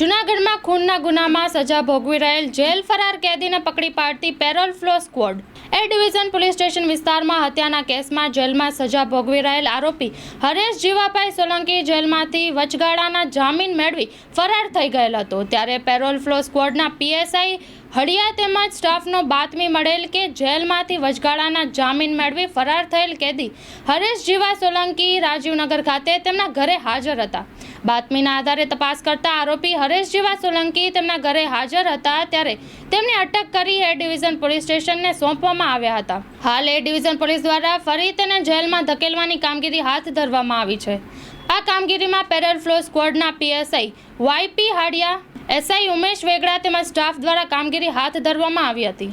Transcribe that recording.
જૂનાગઢમાં ખૂનના ગુનામાં સજા ભોગવી રહેલ જેલ ફરાર કેદીને પકડી પાડતી parole furlough squad. A division police station વિસ્તારમાં હત્યાના કેસમાં જેલમાં સજા ભોગવી રહેલ આરોપી હરેશ જીવાભાઈ સોલંકી જેલમાંથી વચગાળાના જામીન મેળવી ફરાર થઈ ગયેલ હતો. ત્યારે પેરોલ ફ્લો સ્ક્વોડના પીએસઆઈ હળિયા તેમજ સ્ટાફનો બાતમી મળેલ કે જેલમાંથી વચગાળાના જામીન મેળવી ફરાર થયેલ કેદી હરેશ જીવા સોલંકી રાજીવનગર ખાતે તેમના ઘરે હાજર હતા. બાતમીના આધારે તપાસ કરતા આરોપી હરેશ જીવા સોલંકી તેમના ઘરે હાજર હતા ત્યારે તેમને અટક કરી એ ડિવિઝન પોલીસ સ્ટેશનને સોંપવામાં આવ્યા હતા. હાલ એ ડિવિઝન પોલીસ દ્વારા ફરી તેને જેલમાં ધકેલવાની કામગીરી હાથ ધરવામાં આવી છે. આ કામગીરીમાં parole furlough સ્કવોડના PSI Y P Hadiya, SI Umesh Vegda તેમજ સ્ટાફ દ્વારા કામગીરી હાથ ધરવામાં આવી હતી.